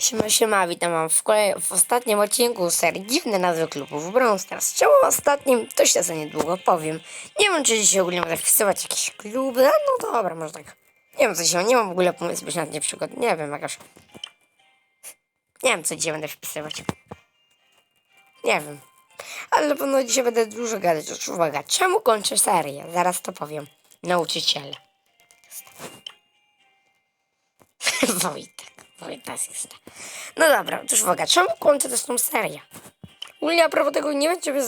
Siema, siema, witam wam w, kolej, w ostatnim odcinku serii Dziwne nazwy klubów w Brawl Stars. Czemu ostatnim? To się za niedługo powiem. Nie wiem, czy dzisiaj ogólnie mogę wpisywać jakieś kluby, a no dobra, może tak. Nie wiem, co dzisiaj, nie mam w ogóle pomysłu, być na nie przygod. Nie wiem, jakaś... Nie wiem, co dzisiaj będę wpisywać. Nie wiem. Ale na pewno dzisiaj będę dużo gadać. Otóż uwaga, czemu kończę serię? Zaraz to powiem. Nauczyciele. Wojt. 19 tak, sta. Tak. No dobra, cóż uwaga, czemu kończę też tą serię? Ogólnie a propos tego, nie wiem, czy wy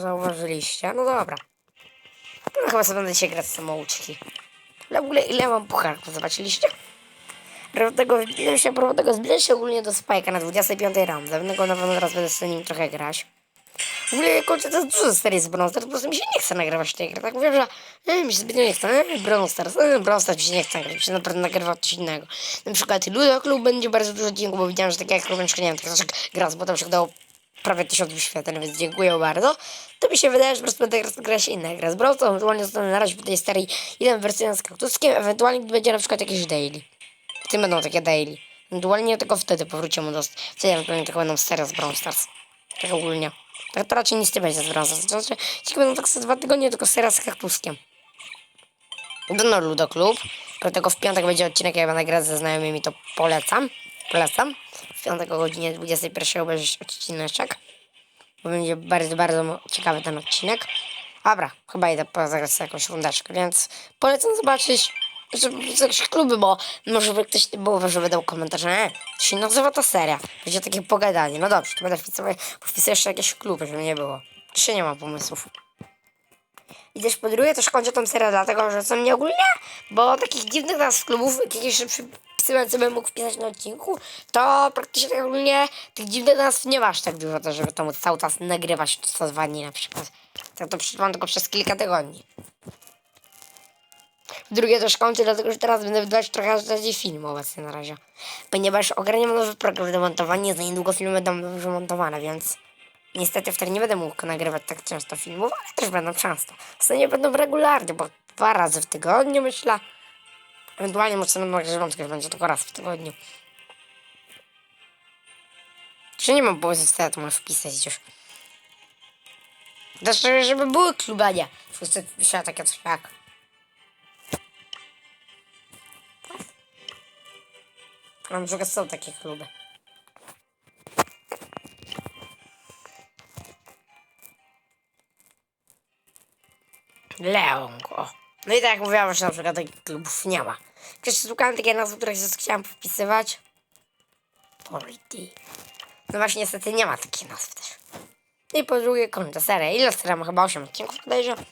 zauważyliście. No dobra. No chyba sobie będę się grać z samouczki. Ale w ogóle ile mam pucharków, zobaczyliście? Prawdego wbiłem się, prawdego zbliżę się ogólnie do Spike'a na 25 round. Dawnego na pewno teraz będę z nim trochę grać. W ogóle kończę to dużo serii z Brawl Stars, po prostu mi się nie chce nagrywać tej gry. Tak mówię, że e, mi się zbytnio nie chce, e, Brawl Stars, e, Brawl Stars mi się nie chce nagrywać, mi się naprawdę nagrywa coś innego. Na przykład Ludo Club będzie bardzo dużo odcinków, bo widziałem, że tak jak Rubeczka, nie wiem, tak znaczy gra z botem się dało prawie tysiąc wyświetleń, więc dziękuję bardzo. To mi się wydaje, że po prostu będę grać- inne gry z Brawl Stars, ewentualnie zostanę na razie po tej serii jeden wersję z kaktuskiem, ewentualnie gdy będzie na przykład jakieś daily. W tym będą takie daily. Ewentualnie tylko wtedy powrócimy do... Wtedy ewentualnie tylko będą serie z Brawl Stars. Tak ogólnie. Tak to raczej nic nie będzie z. Znaczy, ci będą tak dwa tygodnie, tylko seria z kaktuskiem. No Ludo Klub. Dlatego w piątek będzie odcinek, jak będę grać ze znajomymi, to polecam. Polecam. W piątek o godzinie 21 obejrzeć odcineczek. Bo będzie bardzo, bardzo ciekawy ten odcinek. Dobra, chyba idę zagrać sobie jakąś rundeczkę, więc polecam zobaczyć żeby jakieś kluby, bo może by ktoś, bo że wydał komentarz, że e, to się nazywa ta seria. Będzie takie pogadanie. No dobrze, to będę wpisywać, wpisuję jeszcze jakieś kluby, żeby nie było. Jeszcze nie mam pomysłów. I też po drugie też kończę tą serię dlatego, że są mnie ogólnie, bo takich dziwnych nazw klubów, jakieś przypisywałem sobie mógł wpisać na odcinku, to praktycznie tak ogólnie tych dziwnych nazw nie masz tak dużo, to żeby to cały czas nagrywać co zwani na przykład. Tak to przetrwam tylko przez kilka tygodni. Drugie też kończę, dlatego że teraz będę wydawać trochę bardziej film obecnie na razie. Ponieważ ogarniam nowy program do montowania, za niedługo filmy będą dobrze montowane, więc niestety wtedy nie będę mógł nagrywać tak często filmów, ale też będą często. Ostatnio będą regularnie, bo dwa razy w tygodniu myślę. Ewentualnie będą nagrywam, tylko będzie tylko raz w tygodniu. Czy nie mam pomysłu, co ja tu masz wpisać już. Też, żeby były klubania. Wszyscy pisze takie coś jak. Na przykład są takie kluby. Leong, o. No i tak jak mówiłam, że na przykład takich klubów nie ma. Jeszcze szukałem takie nazwy, które się chciałam wpisywać. Polity. No właśnie niestety nie ma takich nazw też. I po drugie kończę serię. Ile seria ma? Chyba 8 odcinków podejrzewam.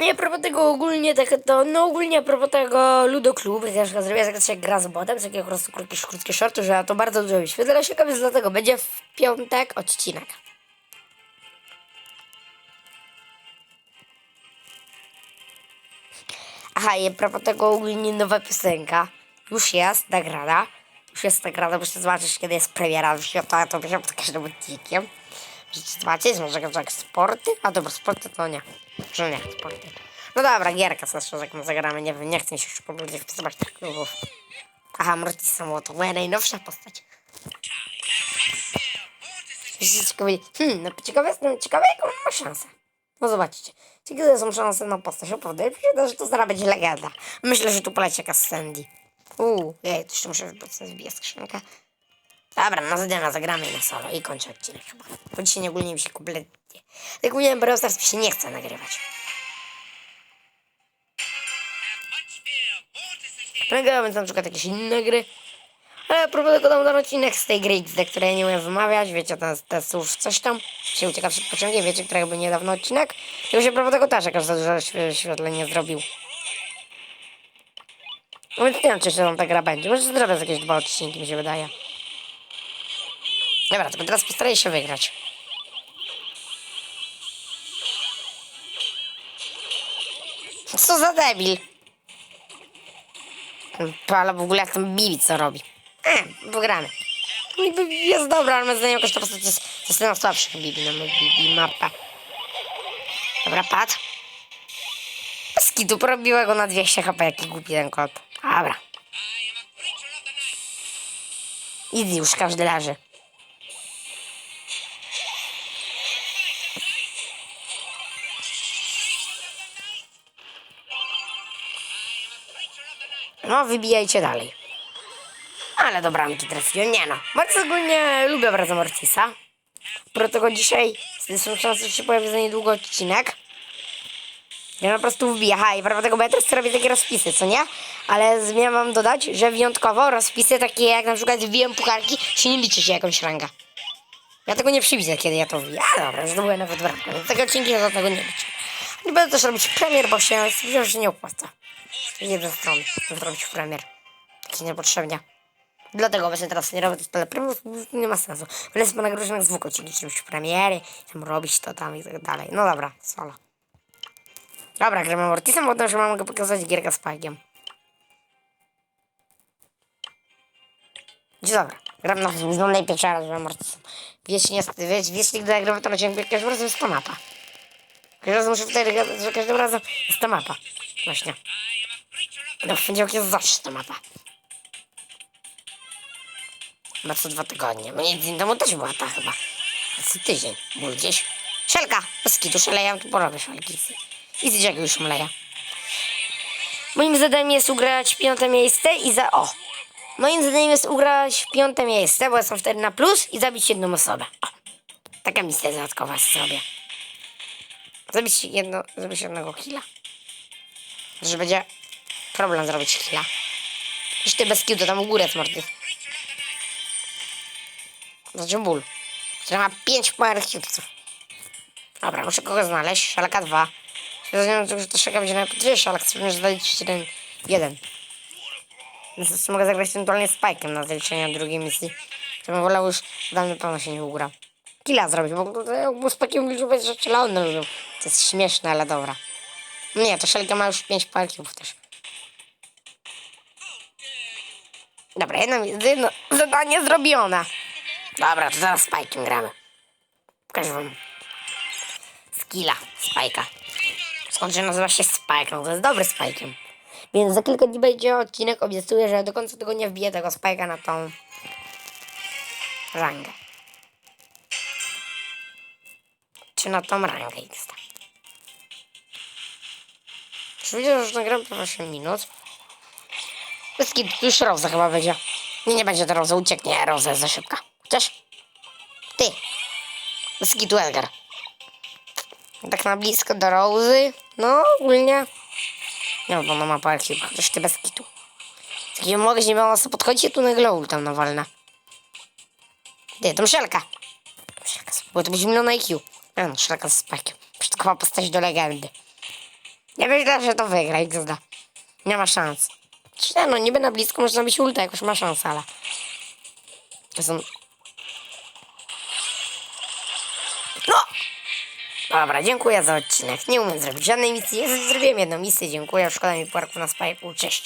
Nie, a propos tego ogólnie, tak to, no ogólnie a propos tego Ludo Club, też go zrobię, jak się gra z botem, z takiego po prostu krótkie, krótkie shorty, że ja to bardzo dużo wyświetlę się, więc dlatego będzie w piątek odcinek. Aha, i a propos tego ogólnie nowa piosenka, już jest nagrana, już jest nagrana, muszę zobaczyć, kiedy jest premiera, wyświetlała to będzie pod każdym odcinkiem. Możecie zobaczyć, może jak sporty? A dobra, sporty to nie. Że nie, sporty. No dobra, gierka zawsze jak my zagramy, nie wiem, nie chcę się już kompletnie wpisywać tych klubów. Aha, Mortis samo to moja najnowsza postać. Wiecie, ciekawe, hmm, no ciekawe jestem, ciekawe jaką ma szansę. No zobaczcie, ciekawe są szanse na postać, naprawdę się wydaje, że to zaraz będzie legenda. Myślę, że tu poleci jakaś Sandy. Uuu, jej, to jeszcze muszę sobie zbiję skrzynkę. Dobra, no zadyma, zagramy na solo i kończę odcinek chyba. Bo dzisiaj ogólnie mi się kompletnie... Jak mówiłem, Brawl Stars mi się nie chce nagrywać. Nagrałem na przykład jakieś inne gry. Ale propos tego dam odcinek z tej gry XD, której nie umiem wymawiać, wiecie, ten, ten słów coś tam, się ucieka przed pociągiem, wiecie, którego był niedawno odcinek. I już się propos tego też jakoś za dużo świe- świetlenia zrobił. No więc nie wiem, czy jeszcze tam ta gra będzie. Może zrobię z jakieś dwa odcinki, mi się wydaje. Dobra, tylko teraz postaraję się wygrać. Co za debil? Ale w ogóle jak ten Bibi co robi? E, wygramy. Niby Jest dobra, ale moim zdaniem jakoś to postać jest, to jest słabszych Bibi na Bibi mapę. Dobra, pad. Skitu porobiła go na 200 HP, jaki głupi ten kot. Dobra. Easy, już każdy leży. No, wybijajcie dalej. Ale do bramki trafiłem. Nie no. Bardzo ogólnie lubię bardzo Mortisa. Dlatego dzisiaj są szanse, że się pojawi za niedługo odcinek. Ja po prostu wbiję. Ha, i prawda tego, bo ja też robię takie rozpisy, co nie? Ale zmieniam wam dodać, że wyjątkowo rozpisy takie jak na przykład wbijam pucharki, się nie liczy się jakąś ranga. Ja tego nie przewidzę, kiedy ja to wbiję. A dobra, zdobyłem nawet bramkę. Tego odcinki ja tego nie liczę. Nie będę też robić premier, bo się że się nie opłaca. Z jednej strony, żeby robić premier. Taki niepotrzebnie. Dlatego właśnie teraz nie robię to bo to nie ma sensu. Wolę sobie na zwykłe odcinki, czy robić premiery, tam robić to tam i tak dalej. No dobra, solo. Dobra, gramy Mortisem, bo też mogę pokazać gierkę z Pajkiem. Dzień dobry. Gram na znowu najpierw raz z Mortisem. Wiecznie, jest- wiesz, wiecznie, gdy ja gram w ten odcinek, każdym razem jest ta mapa. Każdym razem muszę wtedy, że każdym razem jest ta mapa. Właśnie. No poniedziałek jest zawsze ta mapa. Chyba co dwa tygodnie. No nie, temu też była ta chyba. Co tydzień. Był gdzieś. Szelka! Bez kitu szaleję, tu porobię szelki. I z już mleja. Moim zadaniem jest ugrać piąte miejsce i za... O! Moim zadaniem jest ugrać piąte miejsce, bo jestem wtedy na plus i zabić jedną osobę. O! Taka misja dodatkowa zrobię. Zabić jedno... Zabić jednego killa. Że będzie problem zrobić killa. Już ty bez kitu, tam u góry jest Morty. Znaczy ból. Który ma 5 power cubesów. Dobra, muszę kogo znaleźć. Szalaka 2. Rozumiem, że to szalaka będzie na dwie szalak, spróbuję zdać jeden. Jeden. Więc mogę zagrać ewentualnie spajkiem na zaliczenie drugiej misji. To bym wolał już, dawno pewno się nie ugra. Killa zrobić, bo, bo, pakiem liczby że czelaony lubią. To jest śmieszne, ale dobra. Nie, to szalika ma już 5 power cubów też. Dobra, jedno, jedno zadanie zrobione. Dobra, to zaraz spajkiem gramy. Pokażę wam skilla spajka. Skąd się nazywa się Spike? No to jest dobry spajkiem. Więc za kilka dni będzie odcinek. Obiecuję, że do końca tego nie wbiję tego spajka na tą rangę. Czy na tą rangę X. Już widzę, że nagram po 8 minut. Bez już Roza chyba będzie. Nie, nie będzie to Roza, ucieknie. Jest za szybka. Chociaż ty. Bez Edgar. Tak na blisko do Rozy. No, ogólnie. Nie no, ona ma chyba, chociaż ty bez kitu. Takiego mogę, nie miała co podchodzić, tu nagle ul tam nawalna. Ty, tam szelka. Szelka, bo to będzie milion IQ. Nie no, szelka z spakiem. Przyszkowa postać do legendy. Nie myślę, że to wygra, zda. Nie ma szans. Czy no niby na blisko można być ulta, jakoś ma szansę, ale... To są... No! Dobra, dziękuję za odcinek. Nie umiem zrobić żadnej misji. Zrobiłem jedną misję, dziękuję. Szkoda mi parku na spajku. Cześć.